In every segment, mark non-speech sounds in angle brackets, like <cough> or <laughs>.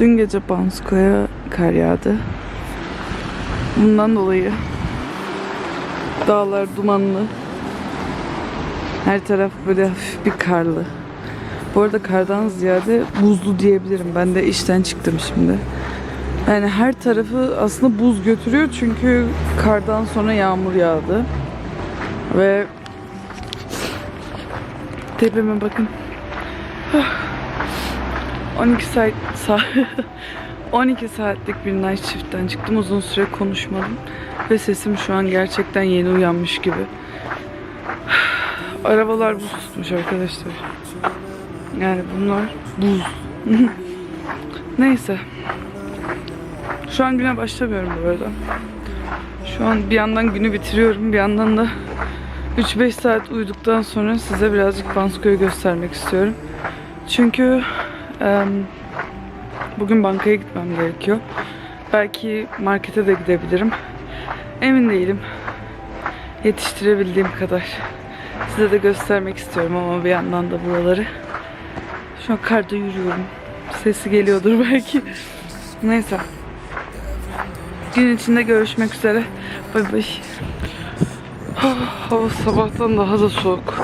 Dün gece Bansko'ya kar yağdı. Bundan dolayı dağlar dumanlı. Her taraf böyle hafif bir karlı. Bu arada kardan ziyade buzlu diyebilirim. Ben de işten çıktım şimdi. Yani her tarafı aslında buz götürüyor çünkü kardan sonra yağmur yağdı. Ve tepeme bakın. 12 saat sa <laughs> 12 saatlik bir night shift'ten çıktım. Uzun süre konuşmadım. Ve sesim şu an gerçekten yeni uyanmış gibi. <sighs> Arabalar buz tutmuş arkadaşlar. Yani bunlar buz. <laughs> Neyse. Şu an güne başlamıyorum bu arada. Şu an bir yandan günü bitiriyorum. Bir yandan da 3-5 saat uyuduktan sonra size birazcık Bansko'yu göstermek istiyorum. Çünkü bugün bankaya gitmem gerekiyor. Belki markete de gidebilirim. Emin değilim. Yetiştirebildiğim kadar. Size de göstermek istiyorum ama bir yandan da buraları. Şu an karda yürüyorum. Sesi geliyordur belki. Neyse. Gün içinde görüşmek üzere. Bay bay. Hava sabahtan daha da soğuk.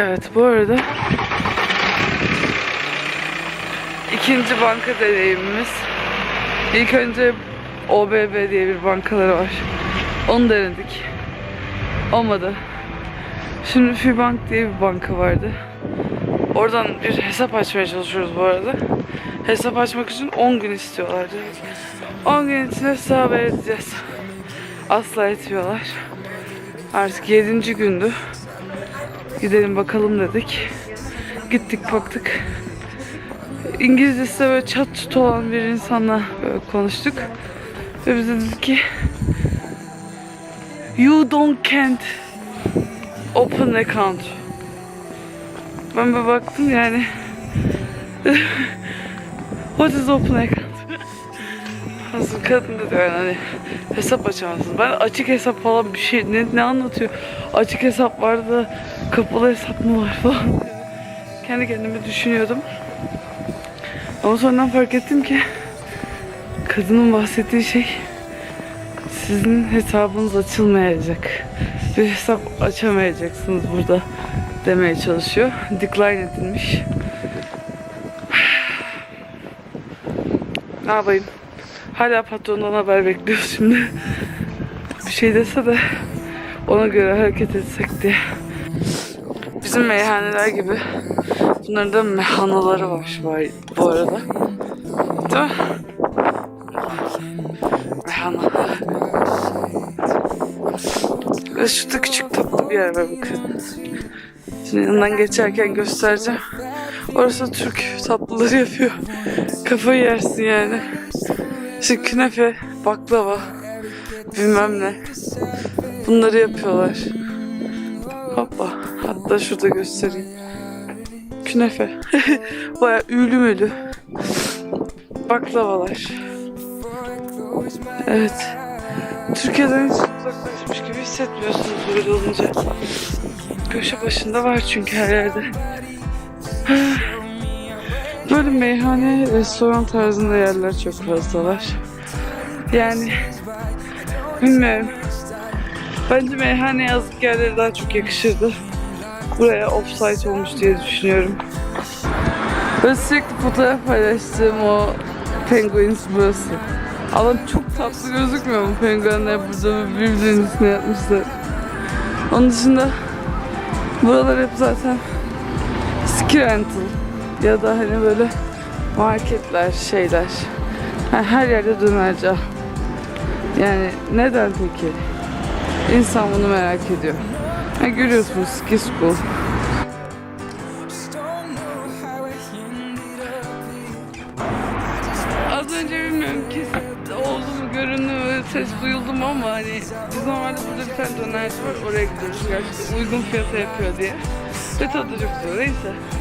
Evet bu arada ikinci banka deneyimimiz. İlk önce OBB diye bir bankaları var. Onu denedik. Olmadı. Şimdi Fibank diye bir banka vardı. Oradan bir hesap açmaya çalışıyoruz bu arada. Hesap açmak için 10 gün istiyorlardı. 10 gün içinde hesap edeceğiz. Asla etmiyorlar. Artık 7. gündü. Gidelim bakalım dedik. Gittik baktık. İngilizcesi de böyle çat çut olan bir insanla konuştuk. Ve bize dedi ki You don't can't open account. Ben bir baktım yani <laughs> What is open account? Nasıl kadın dedi yani hani hesap açamazsın. Ben açık hesap falan bir şey ne, ne anlatıyor? Açık hesap var da kapalı hesap mı var falan. Kendi kendime düşünüyordum. Ama sonradan fark ettim ki kadının bahsettiği şey sizin hesabınız açılmayacak. Bir hesap açamayacaksınız burada demeye çalışıyor. Decline edilmiş. <sighs> Ne yapayım? Hala patrondan haber bekliyoruz şimdi. Bir şey dese de ona göre hareket etsek diye. Bizim meyhaneler gibi bunların da mehanaları var bu arada. Değil mi? Mehana. Ve şurada küçük tatlı bir yer var bakın. Şimdi yanından geçerken göstereceğim. Orası Türk tatlıları yapıyor. Kafayı yersin yani. İşte künefe, baklava, bilmem ne. Bunları yapıyorlar. Hoppa. Hatta şurada göstereyim. Künefe. <laughs> Baya ülü mülü. Baklavalar. Evet. Türkiye'den hiç uzaklaşmış gibi hissetmiyorsunuz böyle olunca. Köşe başında var çünkü her yerde. <laughs> Böyle meyhane, restoran tarzında yerler çok fazla var. Yani bilmiyorum. Bence meyhane yazlık yerleri daha çok yakışırdı. Buraya offsite olmuş diye düşünüyorum. Böyle sürekli fotoğraf paylaştığım o penguins burası. Alan çok tatlı gözükmüyor mu penguenler burada birbirlerinin üstüne yapmışlar. Onun dışında buralar hep zaten ski rental ya da hani böyle marketler, şeyler. Ha, her yerde dönerci. Yani neden peki? İnsan bunu merak ediyor. Ha, görüyorsunuz school. Az önce bilmiyorum ki oldu mu göründü mü ses duyuldu ama hani biz normalde burada bir tane dönerci var oraya gidiyoruz gerçekten uygun fiyata yapıyor diye. Ve tadı çok güzel neyse.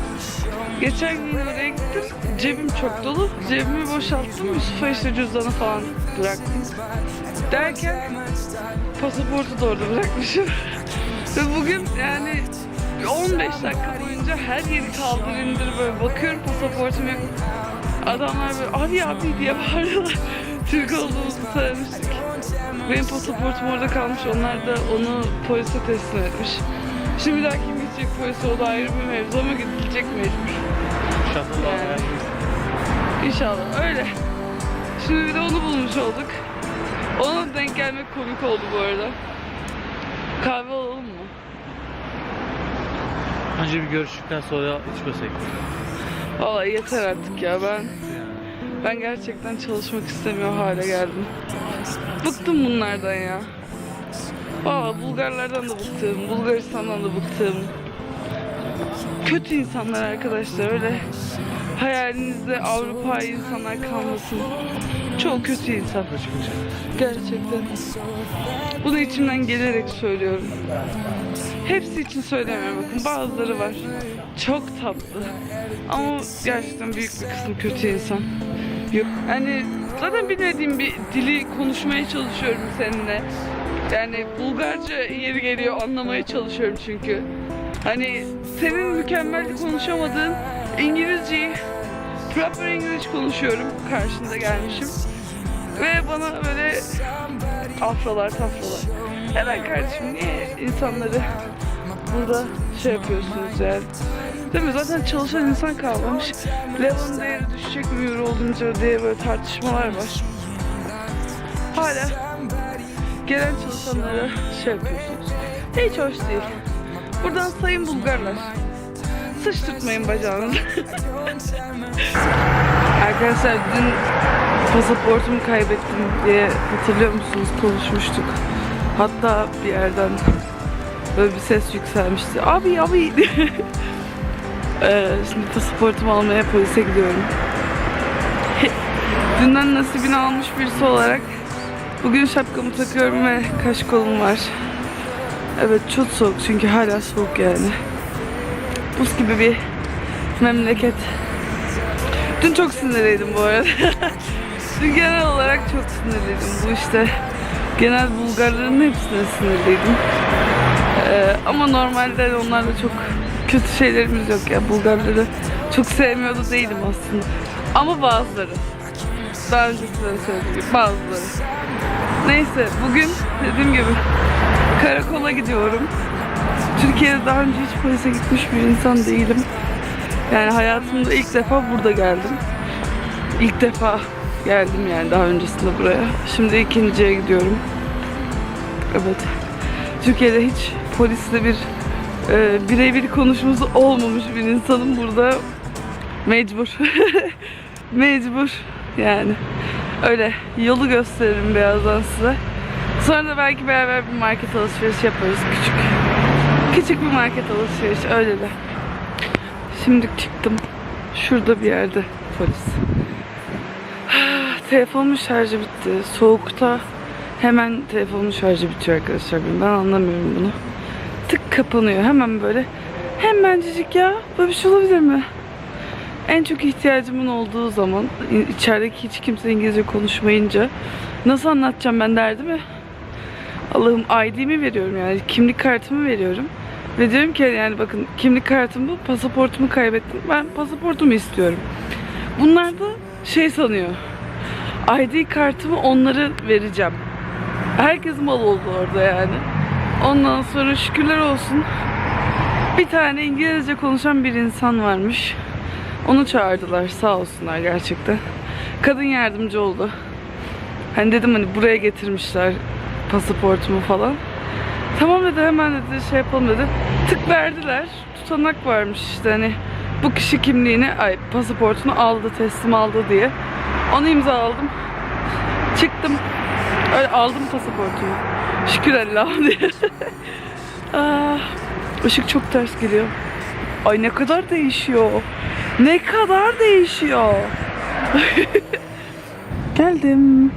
Geçen gün oraya gittim. Cebim çok dolu. Cebimi boşalttım. Yusuf'a işte cüzdanı falan bıraktım. Derken pasaportu da orada bırakmışım. <laughs> Ve bugün yani 15 dakika boyunca her yeri kaldır indir böyle bakıyorum pasaportum yok. Adamlar böyle abi abi diye <laughs> bağırıyorlar. Türk olduğumuzu söylemiştik. Benim pasaportum orada kalmış. Onlar da onu polise teslim etmiş. Şimdi bir daha kim gidecek polise o da ayrı bir mevzu ama gidilecek mecbur. İnşallah. Yani. İnşallah öyle. Şimdi bir de onu bulmuş olduk. Ona denk gelmek komik oldu bu arada. Kahve alalım mı? Önce bir görüştükten sonra içmesek. Vallahi yeter artık ya ben ben gerçekten çalışmak istemiyor hale geldim. Bıktım bunlardan ya. Valla Bulgarlardan da bıktım, Bulgaristan'dan da bıktım. Kötü insanlar arkadaşlar öyle hayalinizde Avrupa insanlar kalmasın. Çok kötü insan. Gerçekten. Bunu içimden gelerek söylüyorum. Hepsi için söylemiyorum bakın bazıları var. Çok tatlı. Ama gerçekten büyük bir kısım kötü insan. Yok. Yani zaten bilmediğim bir dili konuşmaya çalışıyorum seninle. Yani Bulgarca yeri geliyor anlamaya çalışıyorum çünkü. Hani senin mükemmel konuşamadığın İngilizceyi proper English konuşuyorum karşında gelmişim. Ve bana böyle afralar tafralar. Hemen kardeşim niye insanları burada şey yapıyorsunuz yani? Değil mi? Zaten çalışan insan kalmamış. Level'ın değeri düşecek mi euro olunca diye böyle tartışmalar var. Hala gelen çalışanlara şey yapıyorsunuz. Hiç hoş değil. Buradan sayın Bulgarlar. Sıçtırtmayın bacağınızı. <laughs> Arkadaşlar dün pasaportumu kaybettim diye hatırlıyor musunuz konuşmuştuk. Hatta bir yerden böyle bir ses yükselmişti. Abi abi. <laughs> Ee, şimdi pasaportumu almaya polise gidiyorum. <laughs> Dünden nasibini almış birisi olarak bugün şapkamı takıyorum ve kaş kolum var. Evet çok soğuk çünkü hala soğuk yani. Buz gibi bir memleket. Dün çok sinirliydim bu arada. <laughs> Dün genel olarak çok sinirliydim. Bu işte genel Bulgarların hepsine sinirliydim. Ee, ama normalde onlarla çok kötü şeylerimiz yok ya. Bulgarları çok sevmiyordu değilim aslında. Ama bazıları. Daha öncesinde de söylediğim bazıları. Neyse bugün dediğim gibi karakola gidiyorum. Türkiye'de daha önce hiç polise gitmiş bir insan değilim. Yani hayatımda ilk defa burada geldim. İlk defa geldim yani daha öncesinde buraya. Şimdi ikinciye gidiyorum. Evet. Türkiye'de hiç polisle bir e, birebir konuşması olmamış bir insanım burada. Mecbur. <laughs> Mecbur yani. Öyle yolu gösteririm birazdan size. Sonra da belki beraber bir market alışverişi yaparız küçük. Küçük bir market alışverişi öyle de. Şimdi çıktım. Şurada bir yerde polis. <sighs> Telefonumun şarjı bitti. Soğukta hemen telefonumun şarjı bitiyor arkadaşlar. Ben anlamıyorum bunu. Tık kapanıyor hemen böyle. Hemencik ya. Böyle bir şey olabilir mi? En çok ihtiyacımın olduğu zaman içerideki hiç kimse İngilizce konuşmayınca nasıl anlatacağım ben derdimi? Allah'ım ID'mi veriyorum yani kimlik kartımı veriyorum. Ve diyorum ki yani bakın kimlik kartım bu, pasaportumu kaybettim. Ben pasaportumu istiyorum. Bunlar da şey sanıyor. ID kartımı onlara vereceğim. Herkes mal oldu orada yani. Ondan sonra şükürler olsun. Bir tane İngilizce konuşan bir insan varmış. Onu çağırdılar sağ olsunlar gerçekten. Kadın yardımcı oldu. Hani dedim hani buraya getirmişler pasaportumu falan. Tamam dedi hemen dedi şey yapalım dedi. Tık verdiler. Tutanak varmış işte hani bu kişi kimliğini ay pasaportunu aldı teslim aldı diye. Onu imzaladım. Çıktım. Öyle aldım pasaportumu. Şükür Allah'ım <laughs> diye. ah, ışık çok ters geliyor. Ay ne kadar değişiyor. Ne kadar değişiyor. <laughs> Geldim.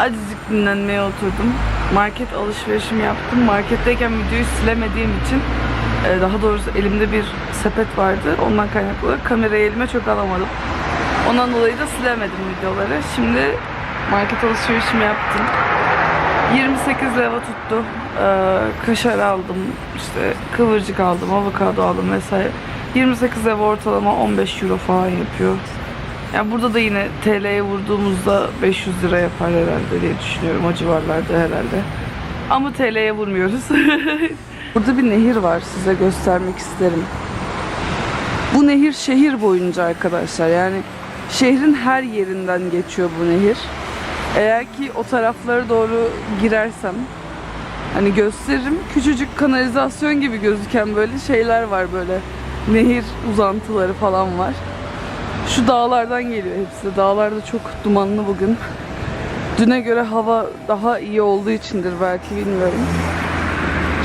Azıcık dinlenmeye oturdum. Market alışverişimi yaptım. Marketteyken videoyu silemediğim için e, daha doğrusu elimde bir sepet vardı. Ondan kaynaklı olarak kamerayı elime çok alamadım. Ondan dolayı da silemedim videoları. Şimdi market alışverişimi yaptım. 28 leva tuttu. Ee, kaşar aldım, işte kıvırcık aldım, avokado aldım vesaire. 28 leva ortalama 15 euro falan yapıyor. Yani burada da yine TL'ye vurduğumuzda 500 lira yapar herhalde diye düşünüyorum. O civarlarda herhalde. Ama TL'ye vurmuyoruz. <laughs> burada bir nehir var size göstermek isterim. Bu nehir şehir boyunca arkadaşlar. Yani şehrin her yerinden geçiyor bu nehir. Eğer ki o taraflara doğru girersem hani gösteririm. Küçücük kanalizasyon gibi gözüken böyle şeyler var böyle. Nehir uzantıları falan var. Şu dağlardan geliyor hepsi. Dağlarda çok dumanlı bugün. Düne göre hava daha iyi olduğu içindir belki bilmiyorum.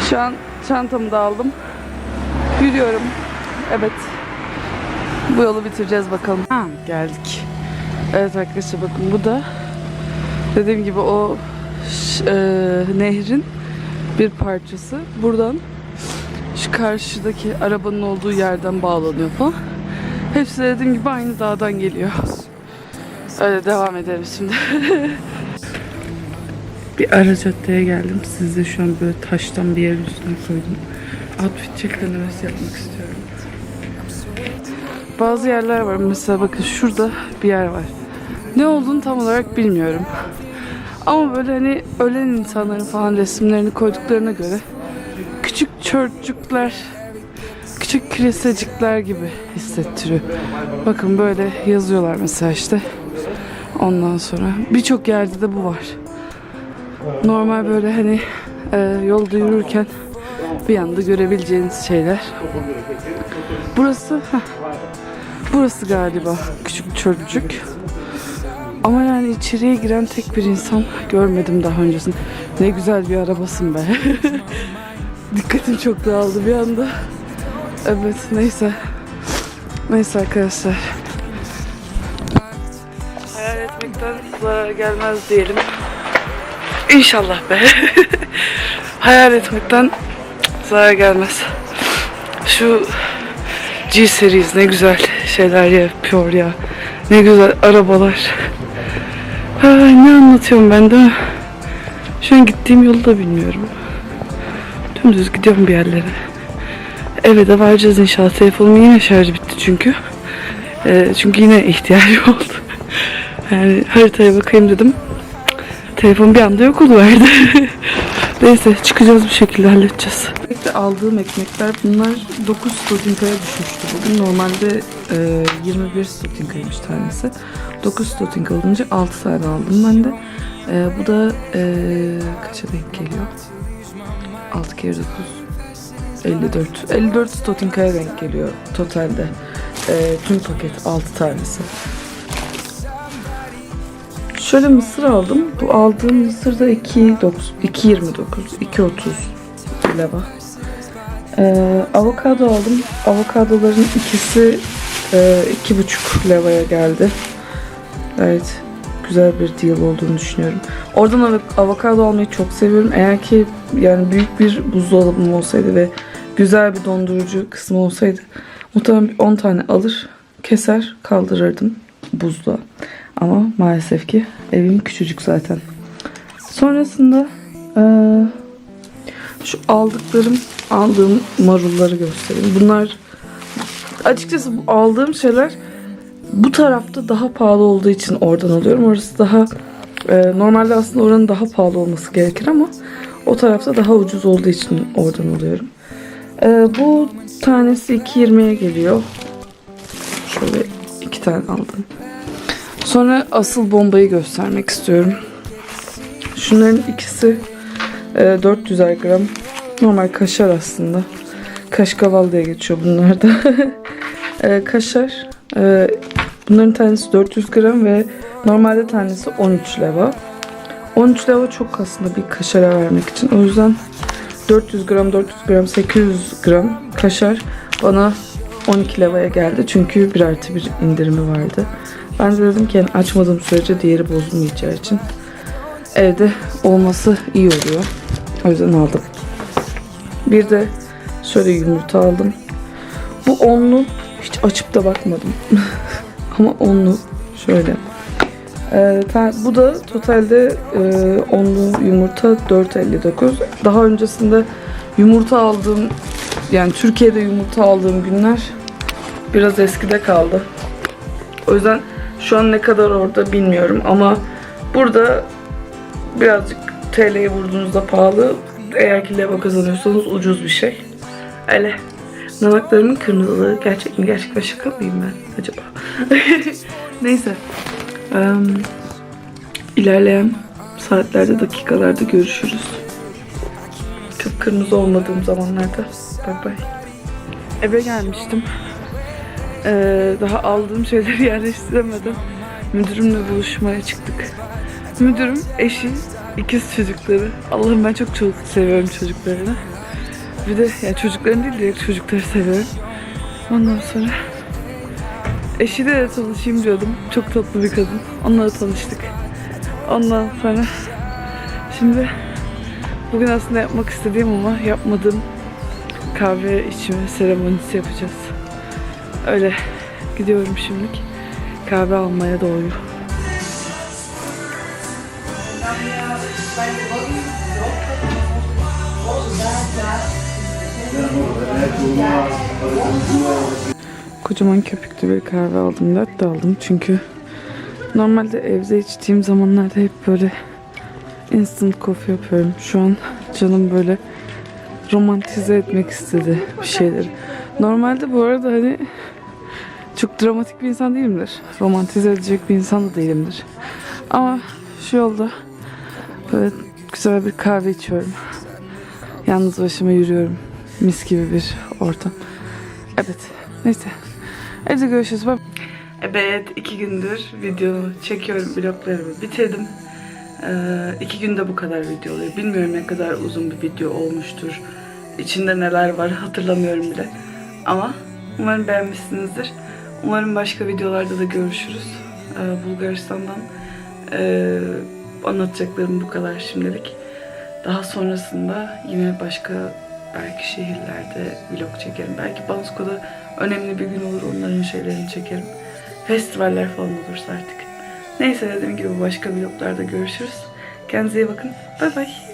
Şu an çantamı da aldım. Yürüyorum. Evet. Bu yolu bitireceğiz bakalım. Ha, geldik. Evet arkadaşlar bakın bu da dediğim gibi o e, nehrin bir parçası. Buradan şu karşıdaki arabanın olduğu yerden bağlanıyor falan. Hepsi de dediğim gibi aynı dağdan geliyor. Öyle devam edelim şimdi. <laughs> bir ara caddeye geldim. Siz de şu an böyle taştan bir yer üstüne koydum. Outfit çeklemesi yapmak istiyorum. Bazı yerler var. Mesela bakın şurada bir yer var. Ne olduğunu tam olarak bilmiyorum. Ama böyle hani ölen insanların falan resimlerini koyduklarına göre küçük çörtçükler, küçük kilisecikler gibi hissettiriyor. Bakın böyle yazıyorlar mesela işte. Ondan sonra birçok yerde de bu var. Normal böyle hani e, yolda yürürken bir anda görebileceğiniz şeyler. Burası heh, burası galiba küçük çörtçük. Ama yani içeriye giren tek bir insan görmedim daha öncesinde. Ne güzel bir arabasın be. <laughs> Dikkatim çok dağıldı bir anda. Evet neyse. Neyse arkadaşlar. Hayal etmekten zarar gelmez diyelim. İnşallah be. <laughs> Hayal etmekten zarar gelmez. Şu G series ne güzel şeyler yapıyor ya. Ne güzel arabalar. Ay, ne anlatıyorum ben de? Şu an gittiğim yolu da bilmiyorum. Dümdüz gidiyorum bir yerlere. Eve de varacağız inşallah. Telefonumun yine şarjı bitti çünkü. Ee, çünkü yine ihtiyacım <laughs> oldu. Yani haritaya bakayım dedim. Telefon bir anda yok oluverdi. <laughs> Neyse çıkacağız bir şekilde halledeceğiz. Sürekli aldığım ekmekler bunlar 9 stotinkaya düşmüştü bugün. Normalde e, 21 stotinkaymış tanesi. 9 stotinka alınca 6 tane aldım ben de. E, bu da e, kaça denk geliyor? 6 kere 9 54. 54 stotinkaya denk geliyor totalde. E, tüm paket 6 tanesi. Şöyle mısır aldım. Bu aldığım mısır da 2.9 2.29 2.30 leva. Ee, avokado aldım. Avokadoların ikisi e, iki buçuk levaya geldi. Evet. Güzel bir deal olduğunu düşünüyorum. Oradan av- avokado almayı çok seviyorum. Eğer ki yani büyük bir buzdolabım olsaydı ve güzel bir dondurucu kısmı olsaydı muhtemelen bir 10 tane alır, keser, kaldırırdım buzluğa. Ama maalesef ki evim küçücük zaten. Sonrasında eee, şu aldıklarım, aldığım marulları göstereyim. Bunlar açıkçası aldığım şeyler bu tarafta daha pahalı olduğu için oradan alıyorum. Orası daha e, normalde aslında oranın daha pahalı olması gerekir ama o tarafta daha ucuz olduğu için oradan alıyorum. E, bu tanesi 2.20'ye geliyor. Şöyle iki tane aldım. Sonra asıl bombayı göstermek istiyorum. Şunların ikisi e, 400'er gram. Normal kaşar aslında. Kaşkaval diye geçiyor bunlar da. <laughs> e, kaşar. E, bunların tanesi 400 gram ve normalde tanesi 13 leva. 13 leva çok aslında bir kaşara vermek için. O yüzden 400 gram, 400 gram, 800 gram kaşar bana 12 levaya geldi. Çünkü bir artı bir indirimi vardı. Ben de dedim ki yani açmadığım sürece diğeri bozulmayacağı için evde olması iyi oluyor. O yüzden aldım. Bir de şöyle yumurta aldım. Bu onlu hiç açıp da bakmadım. <laughs> Ama onlu şöyle. Ee, bu da totalde e, onlu yumurta 4.59. Daha öncesinde yumurta aldığım yani Türkiye'de yumurta aldığım günler biraz eskide kaldı. O yüzden şu an ne kadar orada bilmiyorum ama burada birazcık TL'ye vurduğunuzda pahalı. Eğer ki leva kazanıyorsanız ucuz bir şey. Öyle. Nanaklarımın kırmızılığı gerçek mi? Gerçekten şaka mıyım ben acaba? <laughs> Neyse. Em, ilerleyen saatlerde, dakikalarda görüşürüz. Kıpkırmızı olmadığım zamanlarda. Bay bay. Eve gelmiştim. Ee, daha aldığım şeyleri <laughs> yerleştiremedim. Müdürümle buluşmaya çıktık. Müdürüm, eşi, ikiz çocukları. Allah'ım ben çok çocuk seviyorum çocuklarını. Bir de yani çocuklarını değil direkt çocukları seviyorum. Ondan sonra eşiyle de tanışayım diyordum. Çok tatlı bir kadın. Onunla tanıştık. Ondan sonra şimdi bugün aslında yapmak istediğim ama yapmadığım kahve içme seremonisi yapacağız. Öyle gidiyorum şimdilik. Kahve almaya doğru. Kocaman köpüklü bir kahve aldım. Latte aldım çünkü normalde evde içtiğim zamanlarda hep böyle instant coffee yapıyorum. Şu an canım böyle romantize etmek istedi bir şeyleri. Normalde bu arada hani çok dramatik bir insan değilimdir. Romantize edecek bir insan da değilimdir. Ama şu yolda böyle güzel bir kahve içiyorum. Yalnız başıma yürüyorum. Mis gibi bir ortam. Evet. Neyse. Evde görüşürüz. Bye. Evet. iki gündür video çekiyorum. Vloglarımı bitirdim. Ee, iki günde bu kadar video oluyor. Bilmiyorum ne kadar uzun bir video olmuştur. İçinde neler var hatırlamıyorum bile. Ama umarım beğenmişsinizdir. Umarım başka videolarda da görüşürüz. Ee, Bulgaristan'dan ee, anlatacaklarım bu kadar şimdilik. Daha sonrasında yine başka belki şehirlerde vlog çekerim. Belki Bansko'da önemli bir gün olur onların şeylerini çekerim. Festivaller falan olursa artık. Neyse dediğim gibi başka vloglarda görüşürüz. Kendinize iyi bakın. Bay bay.